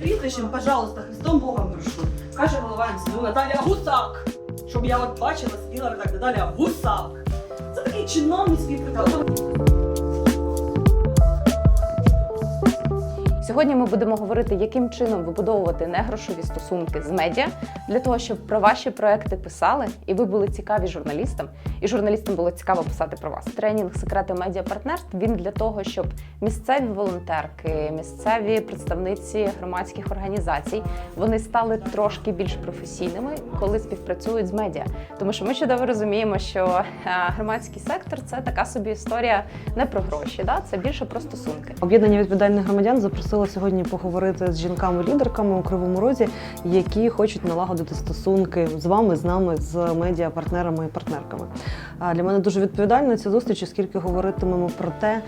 прізвищем, пожалуйста, Христом Богом прошу. Каже голова МСДУ Наталія Гусак. Щоб я от бачила, сиділа так Наталія Гусак. Це такий чиновницький прикол. Сьогодні ми будемо говорити, яким чином вибудовувати негрошові стосунки з медіа для того, щоб про ваші проекти писали, і ви були цікаві журналістам, і журналістам було цікаво писати про вас. Тренінг секрети медіа партнерств він для того, щоб місцеві волонтерки, місцеві представниці громадських організацій вони стали трошки більш професійними, коли співпрацюють з медіа. Тому що ми чудово розуміємо, що е, громадський сектор це така собі історія не про гроші, да? це більше про стосунки. Об'єднання відповідальних громадян запросило сьогодні поговорити з жінками-лідерками у Кривому Розі, які хочуть налагодити стосунки з вами, з нами, з медіа, партнерами і партнерками. Для мене дуже відповідальна ця зустріч, оскільки говоритимемо про те,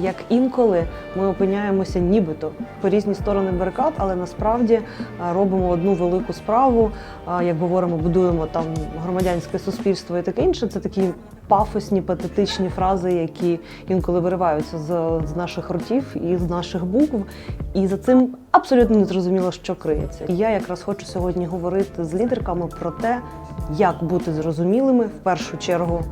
як інколи ми опиняємося нібито по різні сторони барикад, але насправді робимо одну велику справу. Як говоримо, будуємо там громадянське суспільство і таке інше. Це такі пафосні, патетичні фрази, які інколи вириваються з, з наших ротів і з наших букв. І за цим абсолютно не зрозуміло, що криється. І я якраз хочу сьогодні говорити з лідерками про те, як бути зрозумілими в першу чергу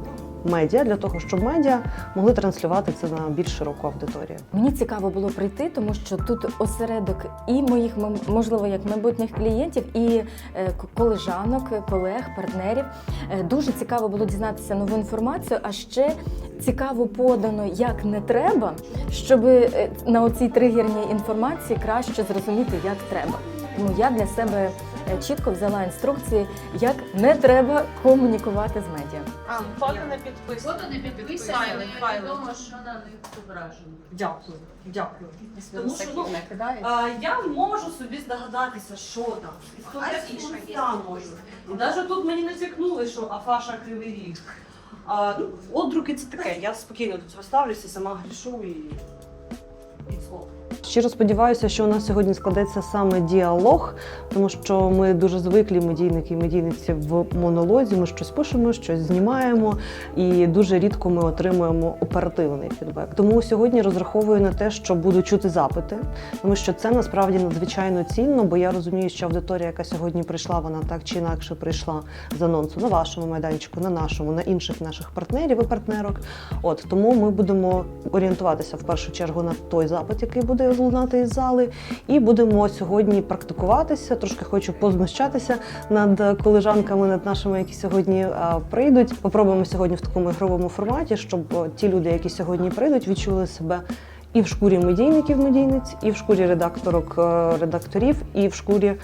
медіа для того, щоб медіа могли транслювати це на більш широку аудиторію. Мені цікаво було прийти, тому що тут осередок і моїх можливо як майбутніх клієнтів, і е, колежанок, колег, партнерів. Е, Дуже цікаво було дізнатися нову інформацію, а ще цікаво подано, як не треба, щоб е, на оцій тригерній інформації краще зрозуміти, як треба. Тому я для себе чітко взяла інструкції, як не треба комунікувати з медіа. А, фото не підписано. Фото не підписані, Файли, але файли. відомо, що на них зображено. Дякую, дякую. Тому що, ну, А, я можу собі здогадатися, що там. І хто я можу. І навіть тут мені натякнули, що Афаша кривий ріг. А, ну, отдруки це таке. Я спокійно тут розставлюся, сама грішу і. і слово. Щиро сподіваюся, що у нас сьогодні складеться саме діалог, тому що ми дуже звиклі медійники і медійниці в монолозі. Ми щось пишемо, щось знімаємо, і дуже рідко ми отримуємо оперативний фідбек. Тому сьогодні розраховую на те, що буду чути запити, тому що це насправді надзвичайно цінно, бо я розумію, що аудиторія, яка сьогодні прийшла, вона так чи інакше прийшла з анонсу на вашому майданчику, на нашому, на інших наших партнерів і партнерок. От тому ми будемо орієнтуватися в першу чергу на той запит, який буде лунати із зали, і будемо сьогодні практикуватися. Трошки хочу позмущатися над колежанками, над нашими, які сьогодні прийдуть. Попробуємо сьогодні в такому ігровому форматі, щоб ті люди, які сьогодні прийдуть, відчули себе. І в шкурі медійників медійниць, і в шкурі редакторок е, редакторів, і в шкурі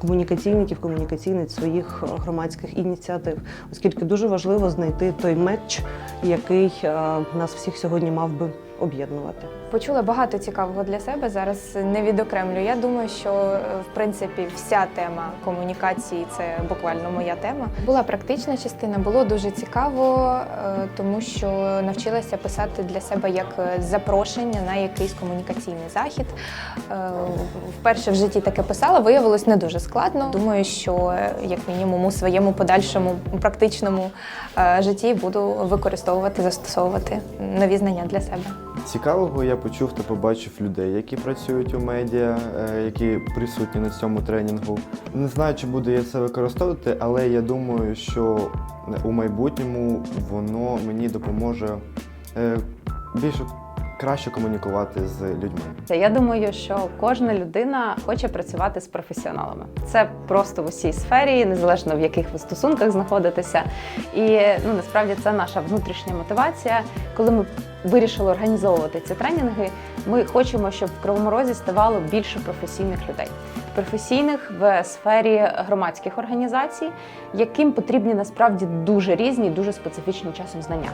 комунікаційників комунікаційниць своїх е, громадських ініціатив, оскільки дуже важливо знайти той меч, який е, нас всіх сьогодні мав би об'єднувати. Почула багато цікавого для себе. Зараз не відокремлю. Я думаю, що е, в принципі вся тема комунікації це буквально моя тема. Була практична частина, було дуже цікаво, е, тому що навчилася писати для себе як е, запрошення на якийсь комунікаційний захід. Вперше в житті таке писала, виявилось не дуже складно. Думаю, що як мінімум у своєму подальшому практичному житті буду використовувати, застосовувати нові знання для себе. Цікавого я почув та побачив людей, які працюють у медіа, е, які присутні на цьому тренінгу. Не знаю, чи буду я це використовувати, але я думаю, що у майбутньому воно мені допоможе е, більше краще комунікувати з людьми. Я думаю, що кожна людина хоче працювати з професіоналами. Це просто в усій сфері, незалежно в яких ви стосунках знаходитеся. І ну насправді це наша внутрішня мотивація. Коли ми вирішили організовувати ці тренінги, ми хочемо, щоб в Кривому Розі ставало більше професійних людей. Професійних в сфері громадських організацій, яким потрібні насправді дуже різні, дуже специфічні часом знання.